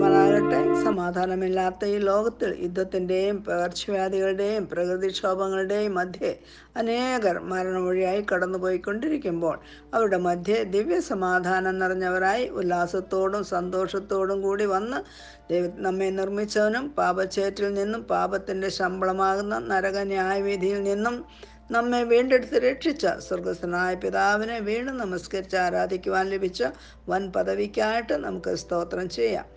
സമാധാനമാകട്ടെ സമാധാനമില്ലാത്ത ഈ ലോകത്തിൽ യുദ്ധത്തിന്റെയും പകർച്ചവ്യാധികളുടെയും പ്രകൃതിക്ഷോഭങ്ങളുടെയും മധ്യേ അനേകർ മരണമൊഴിയായി കടന്നുപോയിക്കൊണ്ടിരിക്കുമ്പോൾ അവരുടെ മധ്യേ ദിവ്യ സമാധാനം നിറഞ്ഞവരായി ഉല്ലാസത്തോടും സന്തോഷത്തോടും കൂടി വന്ന് ദൈവ നമ്മെ നിർമ്മിച്ചവനും പാപച്ചേറ്റിൽ നിന്നും പാപത്തിന്റെ ശമ്പളമാകുന്ന നരക ന്യായവിധിയിൽ നിന്നും നമ്മെ വീണ്ടെടുത്ത് രക്ഷിച്ച സ്വർഗസ്ഥനായ പിതാവിനെ വീണ്ടും നമസ്കരിച്ച് ആരാധിക്കുവാൻ ലഭിച്ച വൻ പദവിക്കായിട്ട് നമുക്ക് സ്തോത്രം ചെയ്യാം.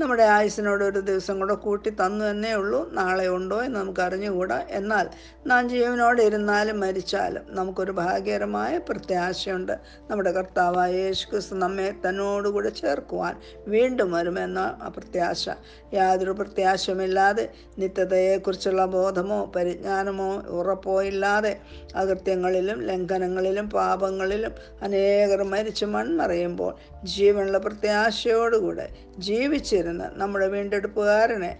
നമ്മുടെ ആയുസിനോട് ഒരു ദിവസം കൂടെ കൂട്ടി തന്നു എന്നേ ഉള്ളൂ. നാളെ ഉണ്ടോ എന്ന് നമുക്ക് അറിഞ്ഞുകൂടാ. എന്നാൽ നാം ജീവനോടെ ഇരുന്നാലും മരിച്ചാലും നമുക്കൊരു ഭാഗ്യകരമായ പ്രത്യാശയുണ്ട്. നമ്മുടെ കർത്താവായ യേശു ക്രിസ്തു നമ്മെ തന്നോടുകൂടെ ചേർക്കുവാൻ വീണ്ടും വരുമെന്ന പ്രത്യാശ. യാതൊരു പ്രത്യാശയുമില്ലാതെ നിത്യതയെക്കുറിച്ചുള്ള ബോധമോ പരിജ്ഞാനമോ ഉറപ്പോ ഇല്ലാതെ അകൃത്യങ്ങളിലും ലംഘനങ്ങളിലും പാപങ്ങളിലും അനേകർ മരിച്ചു മൺമറയുമ്പോൾ ജീവനുള്ള പ്രത്യാശയോടുകൂടെ ജീവിച്ചിരുന്ന് നമ്മുടെ വീണ്ടെടുപ്പുകാരനെ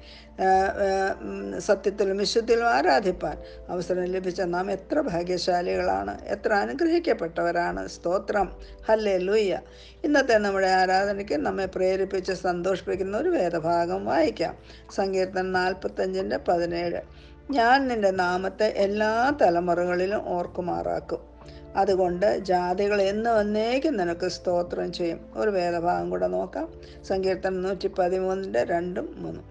സത്യത്തിലും വിശുദ്ധിയിലും ആരാധിപ്പാൻ അവസരം ലഭിച്ച നാം എത്ര ഭാഗ്യശാലികളാണ് എത്ര അനുഗ്രഹിക്കപ്പെട്ടവരാണ്. സ്തോത്രം. ഹല്ലേ ലൂയ്യ ഇന്നത്തെ നമ്മുടെ ആരാധനയ്ക്ക് നമ്മെ പ്രേരിപ്പിച്ച് സന്തോഷിപ്പിക്കുന്ന ഒരു വേദഭാഗം വായിക്കാം. സങ്കീർത്തനം നാൽപ്പത്തഞ്ചിന്റെ പതിനേഴ്. ഞാൻ നിന്റെ നാമത്തെ എല്ലാ തലമുറകളിലും ഓർക്കുമാറാക്കും. അതുകൊണ്ട് ജാതികൾ എന്ന് വന്നേക്കും നിനക്ക് സ്തോത്രം ചെയ്യും. ഒരു വേദഭാഗം കൂടെ നോക്കാം. സങ്കീർത്തനം നൂറ്റി പതിമൂന്നിന്റെ രണ്ടും മൂന്നും.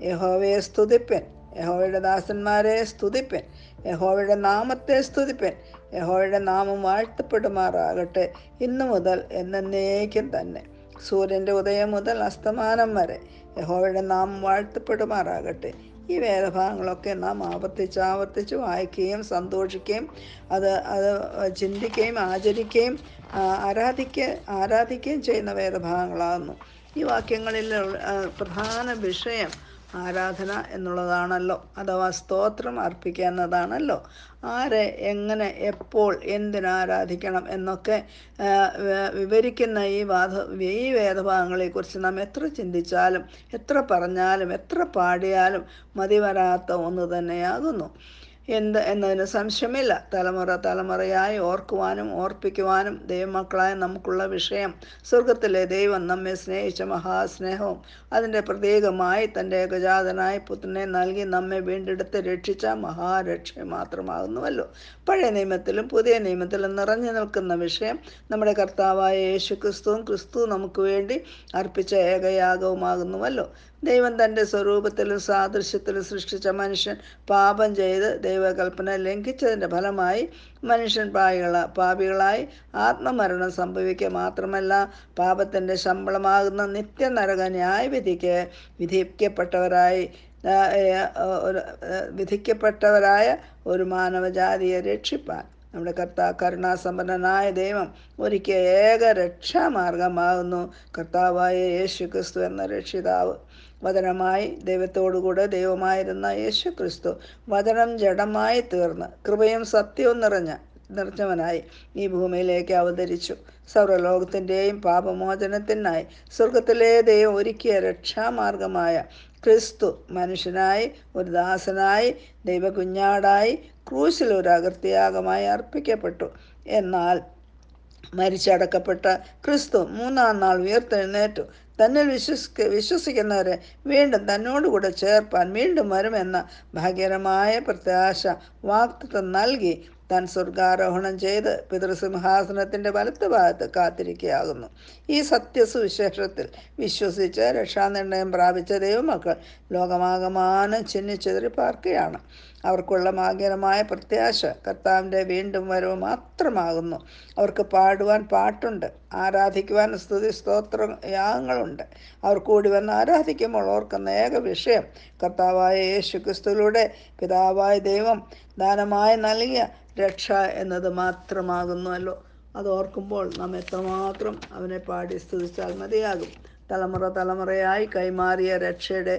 യഹോവയെ സ്തുതിപ്പൻ. യഹോവയുടെ ദാസന്മാരെ സ്തുതിപ്പൻ. യഹോവയുടെ നാമത്തെ സ്തുതിപ്പൻ. യഹോവയുടെ നാമം വാഴ്ത്തപ്പെടുമാറാകട്ടെ ഇന്നു മുതൽ എന്നേക്കും തന്നെ. സൂര്യന്റെ ഉദയം മുതൽ അസ്തമാനം വരെ യഹോവയുടെ നാമം വാഴ്ത്തപ്പെടുമാറാകട്ടെ ഈ വേദഭാഗങ്ങളൊക്കെ നാം ആവർത്തിച്ച് ആവർത്തിച്ച് വായിക്കുകയും സന്തോഷിക്കുകയും അത് അത് ചിന്തിക്കുകയും ആചരിക്കുകയും ആരാധിക്ക ആരാധിക്കുകയും ചെയ്യുന്ന വേദഭാഗങ്ങളാകുന്നു. ഈ വാക്യങ്ങളിൽ പ്രധാന വിഷയം ആരാധന എന്നുള്ളതാണല്ലോ. അഥവാ സ്തോത്രം അർപ്പിക്കുക എന്നതാണല്ലോ ആരെ എങ്ങനെ എപ്പോൾ എന്തിനാരാധിക്കണം എന്നൊക്കെ വിവരിക്കുന്ന ഈ വാദ ഈ വേദഭാഗങ്ങളെക്കുറിച്ച് നാം എത്ര ചിന്തിച്ചാലും എത്ര പറഞ്ഞാലും എത്ര പാടിയാലും മതി വരാത്ത ഒന്ന് തന്നെയാകുന്നു. എന്ത് എന്നതിന് സംശയമില്ല. തലമുറ തലമുറയായി ഓർക്കുവാനും ഓർപ്പിക്കുവാനും ദൈവമക്കളായ നമുക്കുള്ള വിഷയം. സ്വർഗത്തിലെ ദൈവം നമ്മെ സ്നേഹിച്ച മഹാസ്നേഹവും അതിന്റെ പ്രതീകമായി തന്റെ ഏകജാതനായ പുത്രനെ നൽകി നമ്മെ വീണ്ടെടുത്ത് രക്ഷിച്ച മഹാരക്ഷ മാത്രമാകുന്നുവല്ലോ. പഴയ നിയമത്തിലും പുതിയ നിയമത്തിലും നിറഞ്ഞു നിൽക്കുന്ന വിഷയം നമ്മുടെ കർത്താവായ യേശു ക്രിസ്തുവും ക്രിസ്തു നമുക്ക് വേണ്ടി അർപ്പിച്ച ഏകയാഗവുമാകുന്നുവല്ലോ. ദൈവം തന്റെ സ്വരൂപത്തിലും സാദൃശ്യത്തിലും സൃഷ്ടിച്ച മനുഷ്യൻ പാപം ചെയ്ത് ദൈവകൽപ്പന ലംഘിച്ചതിന്റെ ഫലമായി മനുഷ്യൻ പാപികള പാപികളായി ആത്മമരണം സംഭവിക്കുക മാത്രമല്ല പാപത്തിന്റെ ശമ്പളമാകുന്ന നിത്യനരക ന്യായവിധിക്ക് വിധിക്കപ്പെട്ടവരായി വിധിക്കപ്പെട്ടവരായ ഒരു മാനവജാതിയെ രക്ഷിപ്പാൻ നമ്മുടെ കർത്താ കരുണാസമ്പന്നനായ ദൈവം ഒരിക്കൽ ഏക രക്ഷാമാർഗമാകുന്നു. കർത്താവായ യേശു ക്രിസ്തു എന്ന രക്ഷിതാവ് വചനമായി ദൈവത്തോടുകൂടെ ദൈവമായിരുന്ന യേശു ക്രിസ്തു വചനം ജഡമായി തീർന്ന് കൃപയും സത്യവും നിറഞ്ഞ നിറഞ്ഞവനായി ഈ ഭൂമിയിലേക്ക് അവതരിച്ചു. സർവലോകത്തിന്റെയും പാപമോചനത്തിനായി സ്വർഗത്തിലെ ദൈവം ഒരുക്കിയ രക്ഷാമാർഗമായ ക്രിസ്തു മനുഷ്യനായി ഒരു ദാസനായി ദൈവകുഞ്ഞാടായി ക്രൂശിൽ ഒരു അകൃത്യാഗമായി അർപ്പിക്കപ്പെട്ടു. എന്നാൽ മരിച്ചടക്കപ്പെട്ട ക്രിസ്തു മൂന്നാം നാൾ ഉയർത്തെഴുന്നേറ്റു. തന്നിൽ വിശ്വസിക്ക വിശ്വസിക്കുന്നവരെ വീണ്ടും തന്നോടുകൂടെ ചേർപ്പാൻ വീണ്ടും വരുമെന്ന ഭാഗ്യകരമായ പ്രത്യാശ വാക്തത്വം നൽകി. താൻ സ്വർഗാരോഹണം ചെയ്ത് പിതൃസിംഹാസനത്തിന്റെ വലത്ത് ഭാഗത്ത് കാത്തിരിക്കുകയാകുന്നു. ഈ സത്യസുവിശേഷത്തിൽ വിശ്വസിച്ച് രക്ഷാനിർണയം പ്രാപിച്ച ദൈവമക്കൾ ലോകമാകമാനം ചിന്നിച്ചെതിരി പാർക്കുകയാണ്. അവർക്കുള്ള ഭാഗ്യകരമായ പ്രത്യാശ കർത്താവിന്റെ വീണ്ടും വരവ് മാത്രമാകുന്നു. അവർക്ക് പാടുവാൻ പാട്ടുണ്ട്. ആരാധിക്കുവാൻ സ്തുതി സ്തോത്ര യാഗങ്ങളുണ്ട്. അവർ കൂടി വന്ന് ആരാധിക്കുമ്പോൾ ഓർക്കുന്ന ഏക വിഷയം കർത്താവായ യേശു പിതാവായ ദൈവം ദാനമായി നൽകിയ രക്ഷ എന്നത് മാത്രമാകുന്നുവല്ലോ അത് ഓർക്കുമ്പോൾ നാം എത്രമാത്രം അവനെ പാടി സ്തുതിച്ചാൽ മതിയാകും. തലമുറ തലമുറയായി കൈമാറിയ രക്ഷയുടെ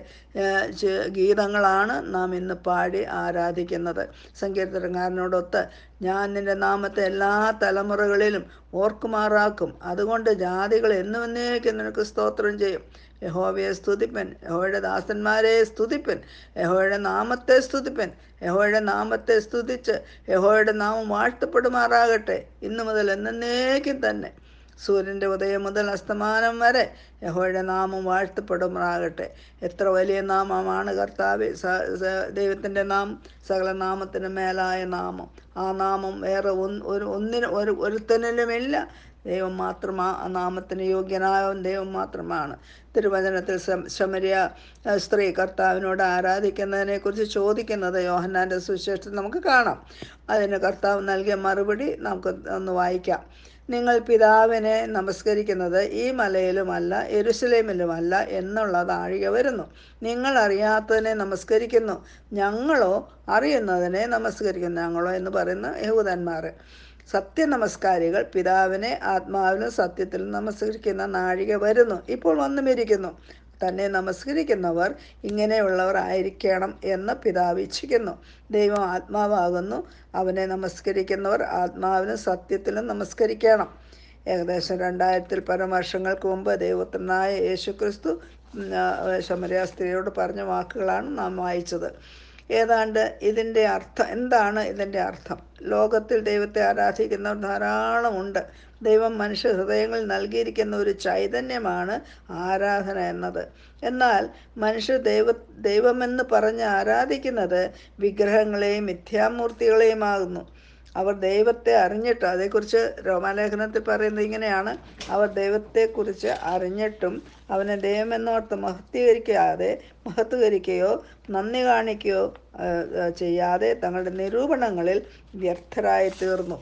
ഗീതങ്ങളാണ് നാം ഇന്ന് പാടി ആരാധിക്കുന്നത്. സങ്കീർത്തനക്കാരനോടൊത്ത് ഞാൻ നിന്റെ നാമത്തെ എല്ലാ തലമുറകളിലും ഓർക്കുമാറാക്കും. അതുകൊണ്ട് ജാതികൾ എന്നു എന്നേക്കും നിനക്ക് സ്തോത്രം ചെയ്യും. യഹോവയെ സ്തുതിപ്പൻ യഹോയുടെ ദാസന്മാരെ സ്തുതിപ്പൻ യഹോയുടെ നാമത്തെ സ്തുതിപ്പൻ യഹോയുടെ നാമത്തെ സ്തുതിച്ച് യഹോയുടെ നാമം വാഴ്ത്തപ്പെടുമാറാകട്ടെ. ഇന്നു മുതൽ എന്നേക്കും തന്നെ സൂര്യന്റെ ഉദയം മുതൽ അസ്തമാനം വരെ യഹോയുടെ നാമം വാഴ്ത്തപ്പെടുമാറാകട്ടെ. എത്ര വലിയ നാമമാണ് കർത്താവ്. ദൈവത്തിന്റെ നാം സകല നാമത്തിന് മേലായ നാമം. ആ നാമം വേറെ ഒരു ഒന്നിനും ഒരു ഒരുത്തനിലുമില്ല. ദൈവം മാത്രം ആ നാമത്തിന് യോഗ്യനായ ദൈവം മാത്രമാണ്. തിരുവചനത്തിൽ ശമരിയ സ്ത്രീ കർത്താവിനോട് ആരാധിക്കുന്നതിനെക്കുറിച്ച് ചോദിക്കുന്നത് യോഹന്നാന്റെ സുവിശേഷത്തിൽ നമുക്ക് കാണാം. അതിന് കർത്താവ് നൽകിയ മറുപടി നമുക്ക് ഒന്ന് വായിക്കാം. നിങ്ങൾ പിതാവിനെ നമസ്കരിക്കുന്നത് ഈ മലയിലുമല്ല എരുസലേമിലുമല്ല എന്നുള്ള താഴിക വരുന്നു. നിങ്ങൾ അറിയാത്തതിനെ നമസ്കരിക്കുന്നു. ഞങ്ങളോ അറിയുന്നതിനെ നമസ്കരിക്കുന്നു. ഞങ്ങളോ എന്ന് പറയുന്ന യഹൂദന്മാർ. സത്യനമസ്കാരികൾ പിതാവിനെ ആത്മാവിലും സത്യത്തിലും നമസ്കരിക്കുന്ന നാഴിക വരുന്നു. ഇപ്പോൾ വന്നുമിരിക്കുന്നു. തന്നെ നമസ്കരിക്കുന്നവർ ഇങ്ങനെയുള്ളവർ ആയിരിക്കണം എന്ന് പിതാവ് ഇച്ഛിക്കുന്നു. ദൈവം ആത്മാവാകുന്നു. അവനെ നമസ്കരിക്കുന്നവർ ആത്മാവിനും സത്യത്തിലും നമസ്കരിക്കണം. ഏകദേശം രണ്ടായിരത്തിൽ പരം വർഷങ്ങൾക്ക് മുമ്പ് ദൈവത്തിനായ യേശുക്രിസ്തു ക്രിസ്തു ശമരിയ സ്ത്രീയോട് പറഞ്ഞ വാക്കുകളാണ് നാം വായിച്ചത്. ഏതാണ്ട് ഇതിന്റെ അർത്ഥം എന്താണ് ഇതിന്റെ അർത്ഥം? ലോകത്തിൽ ദൈവത്തെ ആരാധിക്കുന്നവർ ധാരാളമുണ്ട് ദൈവം മനുഷ്യ ഹൃദയങ്ങളിൽ നൽകിയിരിക്കുന്ന ഒരു ചൈതന്യമാണ് ആരാധന എന്നത്. എന്നാൽ മനുഷ്യ ദൈവ ദൈവമെന്ന് പറഞ്ഞ് ആരാധിക്കുന്നത് വിഗ്രഹങ്ങളെയും മിഥ്യാമൂർത്തികളെയുമാകുന്നു. അവർ ദൈവത്തെ അറിഞ്ഞിട്ട് അതേക്കുറിച്ച് രോമാലേഖനത്തിൽ പറയുന്നത് ഇങ്ങനെയാണ്. അവർ ദൈവത്തെക്കുറിച്ച് അറിഞ്ഞിട്ടും അവനെ ദൈവമെന്നോർത്ത് മഹത്വീകരിക്കാതെ മഹത്വീകരിക്കുകയോ നന്ദി കാണിക്കുകയോ ചെയ്യാതെ തങ്ങളുടെ നിരൂപണങ്ങളിൽ വ്യർത്ഥരായി തീർന്നു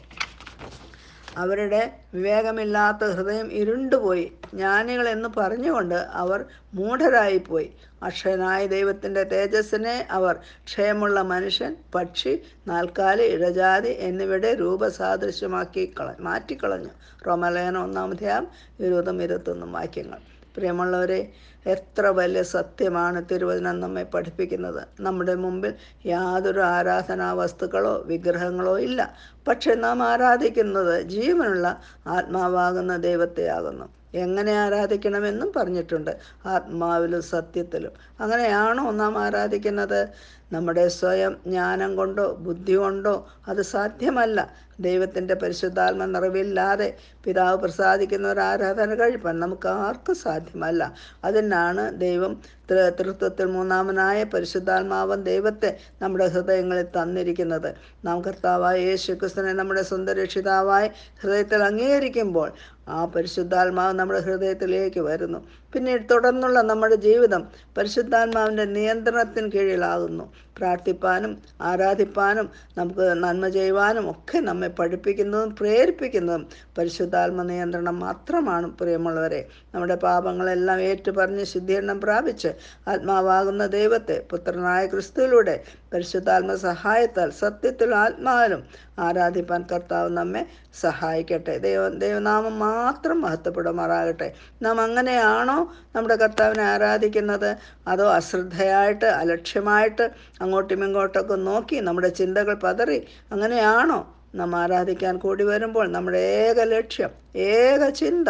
അവരുടെ വിവേകമില്ലാത്ത ഹൃദയം ഇരുണ്ടുപോയി. ജ്ഞാനികൾ എന്ന് പറഞ്ഞുകൊണ്ട് അവർ മൂഢരായിപ്പോയി. അക്ഷയനായ ദൈവത്തിന്റെ തേജസ്സിനെ അവർ ക്ഷയമുള്ള മനുഷ്യൻ പക്ഷി നാൽക്കാലി ഇഴജാതി എന്നിവയുടെ രൂപസാദൃശ്യമാക്കി കള മാറ്റിക്കളഞ്ഞു. റോമലേന ഒന്നാമധ്യായം ഇരുപതും ഇരുപത്തൊന്നും വാക്യങ്ങൾ. പ്രിയമുള്ളവരെ എത്ര വലിയ സത്യമാണ് തിരുവചനം നമ്മെ പഠിപ്പിക്കുന്നത്. നമ്മുടെ മുമ്പിൽ യാതൊരു ആരാധനാ വസ്തുക്കളോ വിഗ്രഹങ്ങളോ ഇല്ല. പക്ഷെ നാം ആരാധിക്കുന്നത് ജീവനുള്ള ആത്മാവാകുന്ന ദൈവത്തെയാകുന്നു. എങ്ങനെ ആരാധിക്കണമെന്നും പറഞ്ഞിട്ടുണ്ട്. ആത്മാവിലും സത്യത്തിലും. അങ്ങനെയാണോ നാം ആരാധിക്കുന്നത്? നമ്മുടെ സ്വയം ജ്ഞാനം കൊണ്ടോ ബുദ്ധി കൊണ്ടോ അത് സാധ്യമല്ല. ദൈവത്തിന്റെ പരിശുദ്ധാത്മ നിറവില്ലാതെ പിതാവ് പ്രസാദിക്കുന്ന ഒരു ആരാധന കഴിപ്പാൻ നമുക്ക് ആർക്കും സാധ്യമല്ല. അതിനാണ് ദൈവം തൃത്വത്തിൽ മൂന്നാമനായ പരിശുദ്ധാത്മാവൻ ദൈവത്തെ നമ്മുടെ ഹൃദയങ്ങളിൽ തന്നിരിക്കുന്നത്. നാം കർത്താവായ യേശു ക്രിസ്തുവിനെ നമ്മുടെ സ്വന്തം രക്ഷിതാവായി ഹൃദയത്തിൽ അംഗീകരിക്കുമ്പോൾ ആ പരിശുദ്ധാത്മാവ് നമ്മുടെ ഹൃദയത്തിലേക്ക് വരുന്നു. പിന്നീട് തുടർന്നുള്ള നമ്മുടെ ജീവിതം പരിശുദ്ധാത്മാവിന്റെ നിയന്ത്രണത്തിന് കീഴിലാകുന്നു. പ്രാർത്ഥിപ്പാനും ആരാധിപ്പാനും നമുക്ക് നന്മ ചെയ്യുവാനും ഒക്കെ നമ്മെ പഠിപ്പിക്കുന്നതും പ്രേരിപ്പിക്കുന്നതും പരിശുദ്ധാത്മ നിയന്ത്രണം മാത്രമാണ് പ്രിയമുള്ളവരെ. നമ്മുടെ പാപങ്ങളെല്ലാം ഏറ്റുപറഞ്ഞ് ശുദ്ധീകരണം പ്രാപിച്ച് ആത്മാവാകുന്ന ദൈവത്തെ പുത്രനായ ക്രിസ്തുവിലൂടെ പരിശുദ്ധാത്മ സഹായത്താൽ സത്യത്തിലും ആത്മാവിലും ആരാധിപ്പാൻ കർത്താവ് നമ്മെ സഹായിക്കട്ടെ. ദൈവ ദൈവനാമം മാത്രം മഹത്വപ്പെടുമാറാകട്ടെ. നാം അങ്ങനെയാണോ നമ്മുടെ കർത്താവിനെ ആരാധിക്കുന്നത്? അതോ അശ്രദ്ധയായിട്ട് അലക്ഷ്യമായിട്ട് അങ്ങോട്ടും ഇങ്ങോട്ടൊക്കെ നോക്കി നമ്മുടെ ചിന്തകൾ പതറി അങ്ങനെയാണോ നാം ആരാധിക്കാൻ കൂടി വരുമ്പോൾ നമ്മുടെ ഏക ലക്ഷ്യം? ഏക ചിന്ത.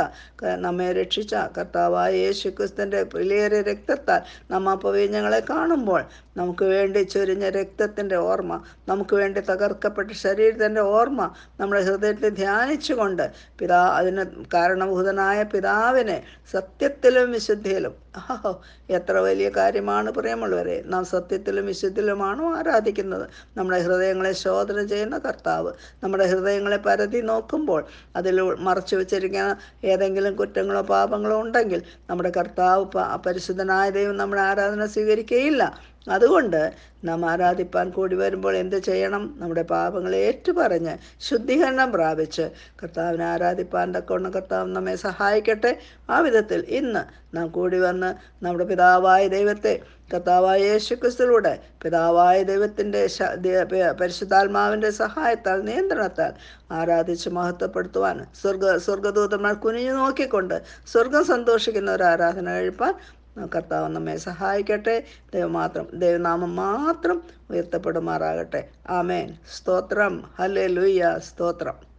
നമ്മെ രക്ഷിച്ച കർത്താവായ യേശു ക്രിസ്തുവിന്റെ വിലയേറിയ രക്തത്താൽ നമ്മ അപവീഞ്ഞങ്ങളെ കാണുമ്പോൾ നമുക്ക് വേണ്ടി ചൊരിഞ്ഞ രക്തത്തിന്റെ ഓർമ്മ നമുക്ക് വേണ്ടി തകർക്കപ്പെട്ട ശരീരത്തിന്റെ ഓർമ്മ നമ്മുടെ ഹൃദയത്തിൽ ധ്യാനിച്ചുകൊണ്ട് പിതാ അതിന് കാരണഭൂതനായ പിതാവിനെ സത്യത്തിലും വിശുദ്ധിയിലും ആഹോ എത്ര വലിയ കാര്യമാണ് പ്രിയമുള്ളവരെ. നാം സത്യത്തിലും വിശുദ്ധിയിലുമാണോ ആരാധിക്കുന്നത്. നമ്മുടെ ഹൃദയങ്ങളെ ശോധന ചെയ്യുന്ന കർത്താവ് നമ്മുടെ ഹൃദയങ്ങളെ പരതി നോക്കുമ്പോൾ അതിൽ മറച്ചു വെച്ചിരിക്കുന്ന ഏതെങ്കിലും കുറ്റങ്ങളോ പാപങ്ങളോ ഉണ്ടെങ്കിൽ നമ്മുടെ കർത്താവ് പരിശുദ്ധനായ ദൈവം നമ്മുടെ ആരാധന സ്വീകരിക്കുകയില്ല. അതുകൊണ്ട് നാം ആരാധിപ്പാൻ കൂടി വരുമ്പോൾ എന്ത് ചെയ്യണം? നമ്മുടെ പാപങ്ങളെ ഏറ്റുപറഞ്ഞ് ശുദ്ധീകരണം പ്രാപിച്ച് കർത്താവിനെ ആരാധിപ്പാൻ തക്കവണ്ണം കർത്താവ് നമ്മെ സഹായിക്കട്ടെ. ആ വിധത്തിൽ ഇന്ന് നാം കൂടി വന്ന് നമ്മുടെ പിതാവായ ദൈവത്തെ കർത്താവായ യേശുക്രിസ്തുലൂടെ പിതാവായ ദൈവത്തിന്റെ പരിശുദ്ധാത്മാവിന്റെ സഹായത്താൽ നിയന്ത്രണത്താൽ ആരാധിച്ച് മഹത്വപ്പെടുത്തുവാൻ സ്വർഗ സ്വർഗദൂതന്മാർ കുനിഞ്ഞു നോക്കിക്കൊണ്ട് സ്വർഗം സന്തോഷിക്കുന്ന ഒരു ആരാധന കഴിപ്പാൻ കർത്താവ് നമ്മെ സഹായിക്കട്ടെ. ദൈവമാത്രം ദൈവനാമം മാത്രം ഉയർത്തപ്പെടുമാറാകട്ടെ. ആമേൻ. സ്തോത്രം. ഹലേ ലുയ്യ സ്തോത്രം.